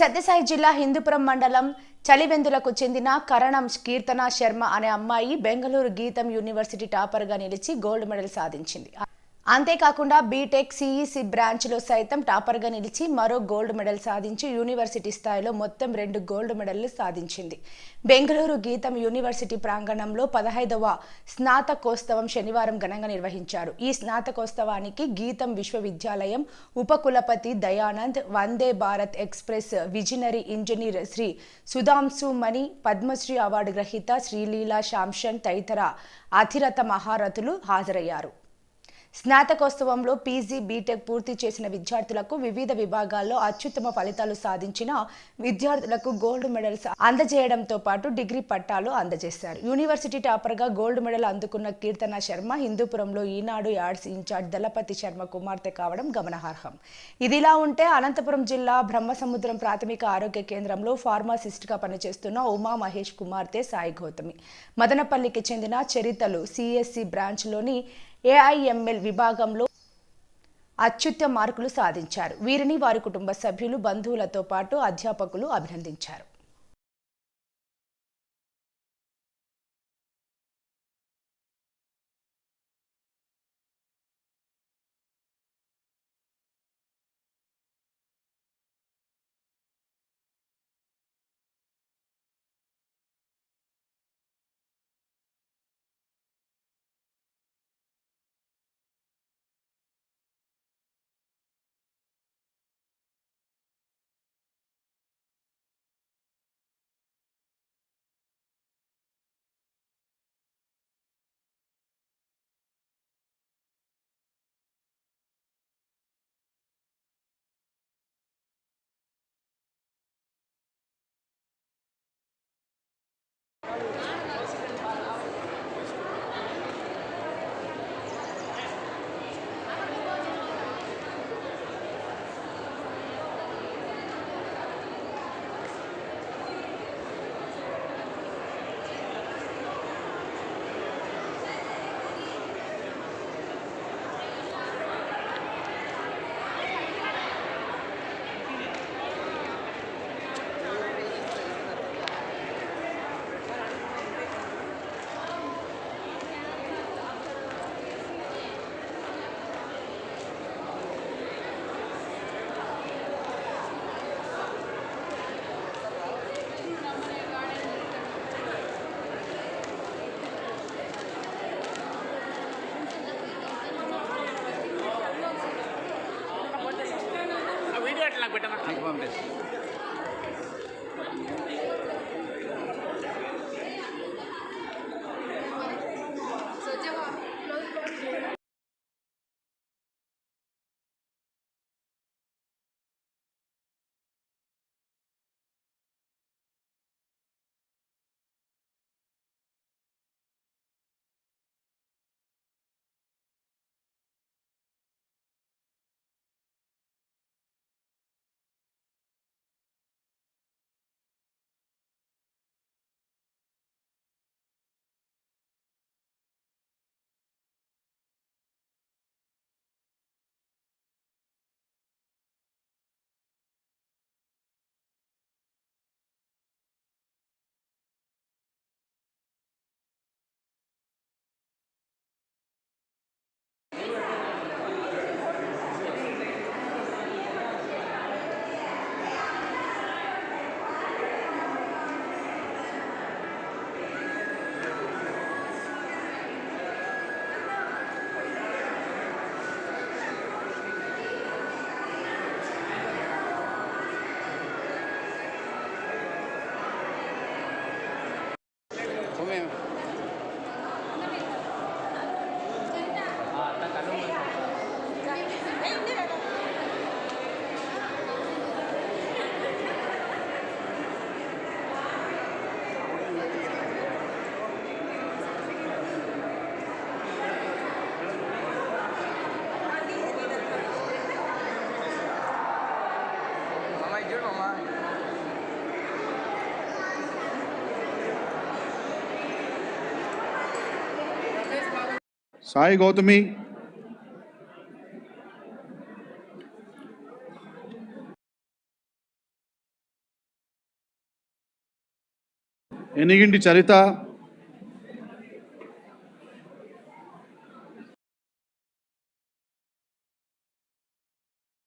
సత్యసాయి జిల్లా హిందూపురం మండలం చలివెందులకు చెందిన కరణం కీర్తన శర్మ అనే అమ్మాయి బెంగళూరు గీతం యూనివర్సిటీ టాపర్గా నిలిచి గోల్డ్ మెడల్ సాధించింది. అంతేకాకుండా బీటెక్ సిఈసి బ్రాంచ్లో సైతం టాపర్గా నిలిచి మరో గోల్డ్ మెడల్ సాధించి యూనివర్సిటీ స్థాయిలో మొత్తం రెండు గోల్డ్ మెడల్లు సాధించింది. బెంగళూరు గీతం యూనివర్సిటీ ప్రాంగణంలో పదహైదవ స్నాతకోత్సవం శనివారం ఘనంగా నిర్వహించారు. ఈ స్నాతకోత్సవానికి గీతం విశ్వవిద్యాలయం ఉపకులపతి Dayanand Vande Bharat express visionary engineer Shri Sudhanshu Mani Padmashri award గ్రహీత శ్రీలీలా శాంషన్ తదితర అధిరథ మహారథులు హాజరయ్యారు. స్నాతకోత్సవంలో పీజీ బీటెక్ పూర్తి చేసిన విద్యార్థులకు వివిధ విభాగాల్లో అత్యుత్తమ ఫలితాలు సాధించిన విద్యార్థులకు గోల్డ్ మెడల్స్ అందజేయడంతో పాటు డిగ్రీ పట్టాలు అందజేశారు. యూనివర్సిటీ టాపర్గా గోల్డ్ మెడల్ అందుకున్న కీర్తన శర్మ హిందూపురంలో ఈనాడు యాడ్స్ ఇన్ఛార్జ్ దళపతి శర్మ కుమార్తె కావడం గమనార్హం. ఇదిలా ఉంటే అనంతపురం జిల్లా బ్రహ్మసముద్రం ప్రాథమిక ఆరోగ్య కేంద్రంలో ఫార్మాసిస్ట్గా పనిచేస్తున్న ఉమా మహేష్ కుమార్తె సాయి గౌతమి. మదనపల్లికి చెందిన చరితలు సిఎస్సి బ్రాంచ్లోని ఏఐఎంఎల్ విభాగంలో అత్యుత్తమ మార్కులు సాధించారు. వీరిని వారి కుటుంబ సభ్యులు బంధువులతో పాటు అధ్యాపకులు అభినందించారు. They're in a line. Sai Gautami ఎనిగింటి Charitha